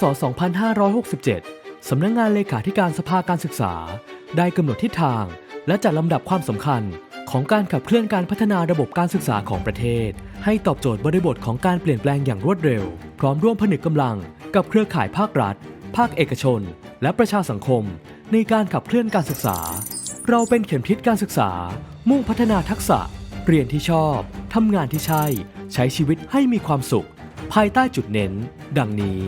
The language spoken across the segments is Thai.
ศ 2567 สำนักงงานเลขาธิการสภาการศึกษา ได้กำหนดทิศทาง และจัดลำดับความสำคัญของการขับเคลื่อนการพัฒนาระบบการศึกษาของประเทศ ให้ตอบโจทย์บริบทของการเปลี่ยนแปลงอย่างรวดเร็ว พร้อมร่วมผนึกกำลังกับเครือข่ายภาครัฐ ภาคเอกชน และประชาสังคม ในการขับเคลื่อนการศึกษา เราเป็นเข็มทิศการศึกษา มุ่งพัฒนาทักษะ เรียนที่ชอบทำงานที่ใช่ ใช้ชีวิตให้มีความสุข ภายใต้จุดเน้น ดังนี้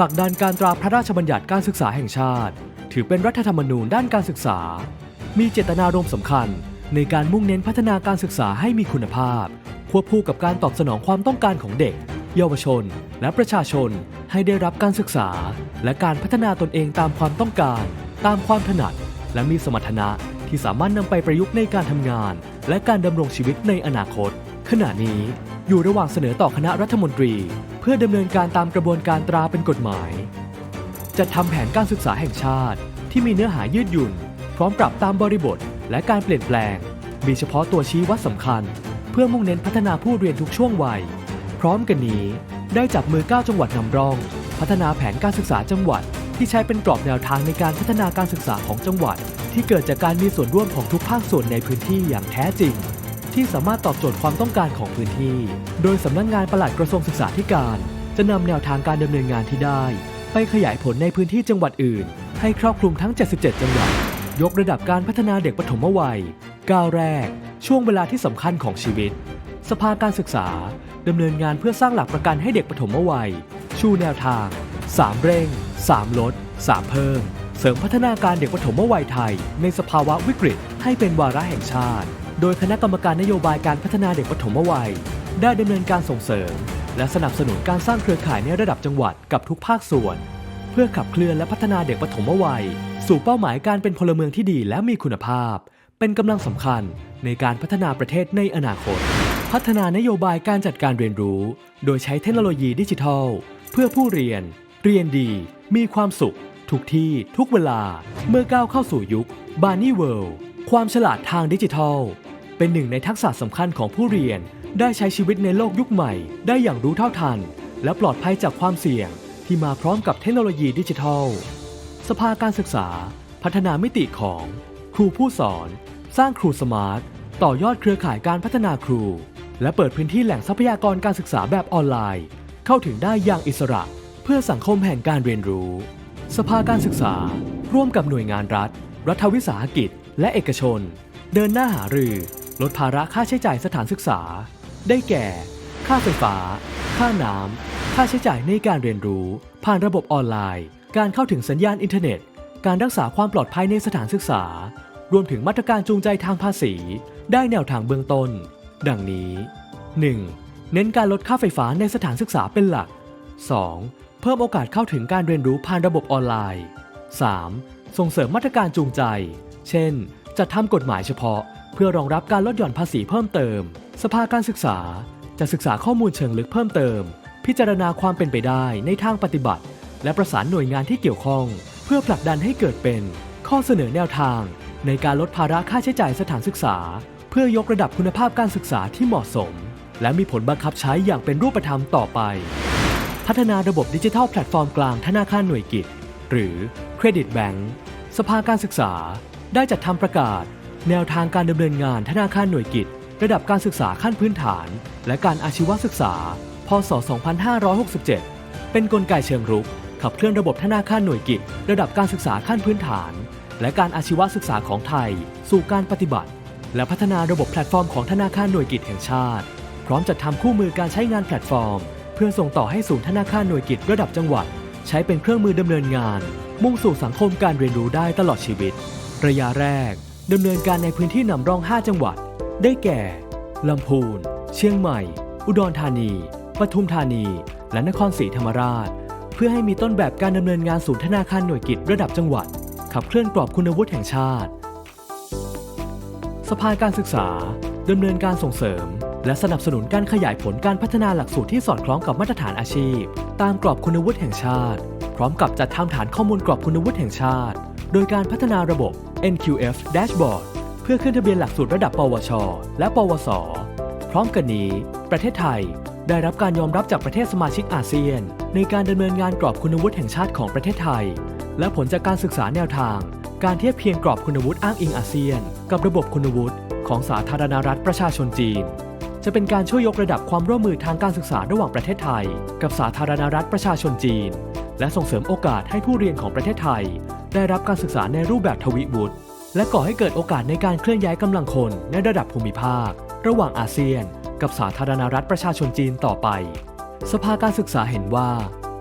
ผลักดันการตราพระราชบัญญัติการศึกษาแห่งชาติ ถือเป็นรัฐธรรมนูญด้านการศึกษา มีเจตนารมณ์สำคัญ ในการมุ่งเน้นพัฒนาการศึกษาให้มีคุณภาพ ควบคู่กับการตอบสนองความต้องการของเด็ก เยาวชน และประชาชน ให้ได้รับการศึกษา และการพัฒนาตนเองตามความต้องการ ตามความถนัด และมีสมรรถนะที่สามารถนำไปประยุกต์ในการทำงาน และการดำรงชีวิตในอนาคต ขณะนี้อยู่ระหว่างเสนอต่อคณะรัฐมนตรี พื่อดำเนินการตามกระบวนการตราเป็นกฎหมาย จัดทำแผนการศึกษาแห่งชาติ ที่มีเนื้อหายืดหยุ่น พร้อมปรับตามบริบท และการเปลี่ยนแปลง มีเฉพาะตัวชี้วัดสำคัญ เพื่อมุ่งเน้นพัฒนาผู้เรียนทุกช่วงวัย พร้อมกันนี้ ได้จับมือ 9 จังหวัดนำร่อง พัฒนาแผนการศึกษาจังหวัด ที่ใช้เป็นกรอบแนวทางในการพัฒนาการศึกษาของจังหวัด ที่เกิดจากการมีส่วนร่วมของทุกภาคส่วนในพื้นที่อย่างแท้จริง ที่สามารถตอบโจทย์ความต้องการของพื้นที่ โดยสำนักงงานปลัดกระทรวงศึกษาธิการ จะนำแนวทางการดำเนินงานที่ได้ ไปขยายผลในพื้นที่จังหวัดอื่น ให้ครอบคลุมทั้ง 77 จังหวัด ยกระดับการพัฒนาเด็กปฐมวัย ก้าวแรก ช่วงเวลาที่สำคัญของชีวิต สภาการศึกษาดำเนินงานเพื่อสร้างหลักประกันให้เด็กปฐมวัย ชูแนวทาง 3 เร่ง 3 ลด 3 เพิ่ม เสริมพัฒนาการเด็กปฐมวัยไทย ในสภาวะวิกฤตให้เป็นวาระแห่งชาติ โดยคณะกรรมการนโยบายการพัฒนาเด็กปฐมวัย ได้ดำเนินการส่งเสริม และสนับสนุนการสร้างเครือข่ายในระดับจังหวัดกับทุกภาคส่วน เพื่อขับเคลื่อนและพัฒนาเด็กปฐมวัย สู่เป้าหมายการเป็นพลเมืองที่ดีและมีคุณภาพ เป็นกำลังสำคัญในการพัฒนาประเทศในอนาคต พัฒนานโยบายการจัดการเรียนรู้ โดยใช้เทคโนโลยีดิจิทัล เพื่อผู้เรียน เรียนดี มีความสุข ทุกที่ ทุกเวลา เมื่อก้าวเข้าสู่ยุคบานี่เวิลด์ความฉลาดทางดิจิทัล เป็นหนึ่งในทักษะสำคัญของผู้เรียน ได้ใช้ชีวิตในโลกยุคใหม่ ได้อย่างรู้เท่าทัน และปลอดภัยจากความเสี่ยง ที่มาพร้อมกับเทคโนโลยีดิจิทัล สภาการศึกษา พัฒนามิติของ ครูผู้สอน สร้างครูสมาร์ท ต่อยอดเครือข่ายการพัฒนาครู และเปิดพื้นที่แหล่งทรัพยากรการศึกษาแบบออนไลน์ เข้าถึงได้อย่างอิสระ เพื่อสังคมแห่งการเรียนรู้ สภาการศึกษา ร่วมกับหน่วยงานรัฐ รัฐวิสาหกิจ และเอกชน เดินหน้าหารือ ลดภาระค่าใช้จ่ายสถานศึกษา ได้แก่ ค่าไฟฟ้า ค่าน้ำ ค่าใช้จ่ายในการเรียนรู้ ผ่านระบบออนไลน์ การเข้าถึงสัญญาณอินเทอร์เน็ต การรักษาความปลอดภัยในสถานศึกษา รวมถึงมาตรการจูงใจทางภาษี ได้แนวทางเบื้องต้น ดังนี้ 1. เน้นการลดค่าไฟฟ้าในสถานศึกษาเป็นหลัก 2. เพิ่มโอกาสเข้าถึงการเรียนรู้ผ่านระบบออนไลน์ 3. ส่งเสริมมาตรการจูงใจ เช่น จัดทำกฎหมายเฉพาะ เพื่อรองรับการลดหย่อนภาษีเพิ่มเติม สภาการศึกษาจะศึกษาข้อมูลเชิงลึกเพิ่มเติม พิจารณาความเป็นไปได้ในทางปฏิบัติ และประสานหน่วยงานที่เกี่ยวข้อง เพื่อผลักดันให้เกิดเป็น ข้อเสนอแนวทาง ในการลดภาระค่าใช้จ่ายสถานศึกษา เพื่อยกระดับคุณภาพการศึกษาที่เหมาะสม และมีผลบังคับใช้อย่างเป็นรูปธรรมต่อไป พัฒนาระบบดิจิทัลแพลตฟอร์มกลางธนาคารหน่วยกิจ หรือเครดิตแบงก์สภาการศึกษาได้จัดทำประกาศ แนวทางการดำเนินงานธนาคารหน่วยกิจ ระดับการศึกษาขั้นพื้นฐาน และการอาชีวศึกษา พศ 2567 เป็นนกลไกเชิงรุก ขับเคลื่อนระบบธนาคารหน่วยกิจ ระดับการศึกษาขั้นพื้นฐาน และการอาชีวศึกษาของไทย สู่การปฏิบัติ และพัฒนาระบบแพลตฟอร์มของธนาคารหน่วยกิจแห่งชาติ พร้อมจัดทำคู่มือการใช้งานแพลตฟอร์ม เพื่อส่งต่อให้ศูนย์ธนาคารหน่วยกิจระดับจังหวัด ใช้เป็นเครื่องมือดำเนินงาน มุ่งสู่สังคมการเรียนรู้ได้ตลอดชีวิต ระยะแรก ดำเนินการในพื้นที่นำร่อง 5 จังหวัด ได้แก่ ลำพูน เชียงใหม่ อุดรธานี ปทุมธานี และนครศรีธรรมราช เพื่อให้มีต้นแบบการดำเนินงานศูนย์ธนาคารหน่วยกิจระดับจังหวัด ขับเคลื่อนกรอบคุณวุฒิแห่งชาติ สภาการศึกษาดำเนินการส่งเสริม และสนับสนุนการขยายผลการพัฒนาหลักสูตรที่สอดคล้องกับมาตรฐานอาชีพ ตามกรอบคุณวุฒิแห่งชาติ พร้อมกับจัดทำฐานข้อมูลกรอบคุณวุฒิแห่งชาติ โดยการพัฒนาระบบ NQF Dashboard เพื่อขึ้นทะเบียนหลักสูตรระดับ ปวช และ ปวส พร้อมกันนี้ ประเทศไทยได้รับการยอมรับจากประเทศสมาชิกอาเซียน ในการดำเนินงานกรอบคุณวุฒิแห่งชาติของประเทศไทย และผลจากการศึกษาแนวทาง การเทียบเคียงกรอบคุณวุฒิอ้างอิงอาเซียน กับระบบคุณวุฒิของสาธารณรัฐประชาชนจีน จะเป็นการช่วยยกระดับความร่วมมือทางการศึกษาระหว่างประเทศไทย กับสาธารณรัฐประชาชนจีน และส่งเสริมโอกาสให้ผู้เรียนของประเทศไทย ได้รับการศึกษาในรูปแบบทวิวุฒิและก่อให้เกิดโอกาสในการเคลื่อนย้ายกำลังคนในระดับภูมิภาค ระหว่างอาเซียน กับสาธารณรัฐประชาชนจีนต่อไป สภาการศึกษาเห็นว่า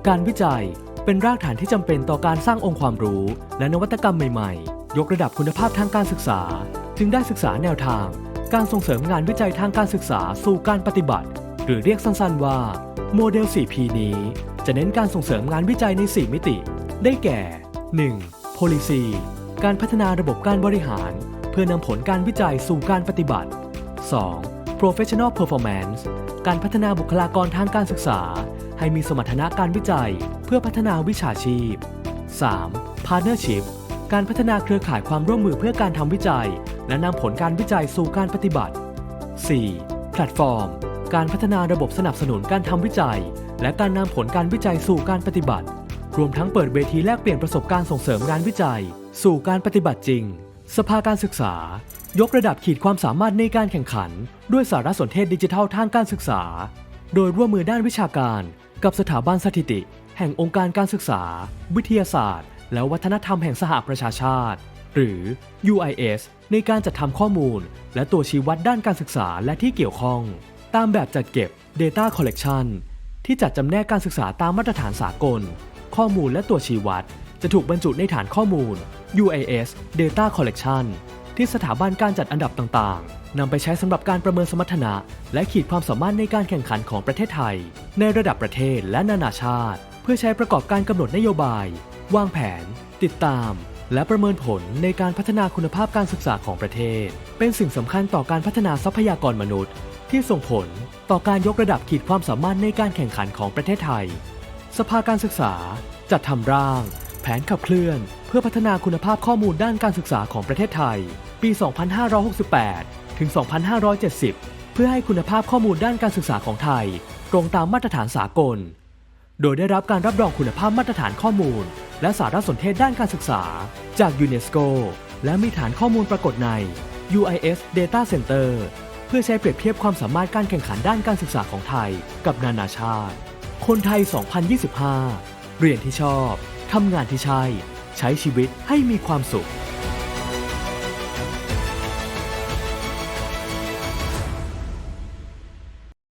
การวิจัยเป็นรากฐานที่จำเป็นต่อการสร้างองค์ความรู้ และนวัตกรรมใหม่ๆ ยกระดับคุณภาพทางการศึกษา จึงได้ศึกษาแนวทาง การส่งเสริมงานวิจัยทางการศึกษาสู่การปฏิบัติ หรือเรียกสั้นๆว่าโมเดล 4P นี้ จะเน้นการส่งเสริมงานวิจัยใน 4 มิติ ได้แก่ 1. Policy การพัฒนาระบบการบริหาร เพื่อนำผลการวิจัยสู่การปฏิบัติ 2. professional performance การพัฒนาบุคลากรทางการศึกษา ให้มีสมรรถนะการวิจัย เพื่อพัฒนาวิชาชีพ 3. partnership การพัฒนาเครือข่ายความร่วมมือเพื่อการทำวิจัย และนำผลการวิจัยสู่การปฏิบัติ 4. แพลตฟอร์ม การพัฒนาระบบสนับสนุนการทำวิจัย และการนำผลการวิจัยสู่การปฏิบัติ รวมทั้งเปิดเวทีแลกเปลี่ยนประสบการณ์ส่งเสริมงานวิจัย สู่การปฏิบัติจริง สภาการศึกษา ยกระดับขีดความสามารถในการแข่งขัน ด้วยสารสนเทศดิจิทัลทางการศึกษา โดยร่วมมือด้านวิชาการ กับสถาบันสถิติ แห่งองค์การการศึกษา วิทยาศาสตร์ และวัฒนธรรมแห่งสหประชาชาติ หรือ UIS ในการจัดทำข้อมูล และตัวชี้วัดด้านการศึกษาและที่เกี่ยวข้อง ตามแบบจัดเก็บ Data Collection ที่จัดจำแนกการศึกษาตามมาตรฐานสากล ข้อมูลและตัวชี้วัด จะถูกบรรจุในฐานข้อมูล UIS Data Collection ที่สถาบันการจัดอันดับต่างๆ นำไปใช้สำหรับการประเมินสมรรถนะ และขีดความสามารถในการแข่งขันของประเทศไทย ในระดับประเทศและนานาชาติ เพื่อใช้ประกอบการกำหนดนโยบาย วางแผน ติดตาม และประเมินผลในการพัฒนาคุณภาพการศึกษาของประเทศ เป็นสิ่งสำคัญต่อการพัฒนาทรัพยากรมนุษย์ ที่ส่งผลต่อการยกระดับขีดความสามารถในการแข่งขันของประเทศไทย สภาการศึกษา จัดทำร่าง แผนขับเคลื่อน เพื่อพัฒนาคุณภาพข้อมูลด้านการศึกษาของประเทศไทย ปี 2568 ถึง 2570 เพื่อให้คุณภาพข้อมูลด้านการศึกษาของไทย ตรงตามมาตรฐานสากล โดยได้รับการรับรองคุณภาพมาตรฐานข้อมูล และสารสนเทศด้านการศึกษา จากยูเนสโกและมีฐานข้อมูลปรากฏใน UIS Data Center เพื่อใช้เปรียบเทียบความสามารถการแข่งขันด้านการศึกษาของไทยกับนานาชาติ คนไทย 2025 เรียนที่ชอบ ทำงานที่ใช่ ใช้ชีวิตให้มีความสุข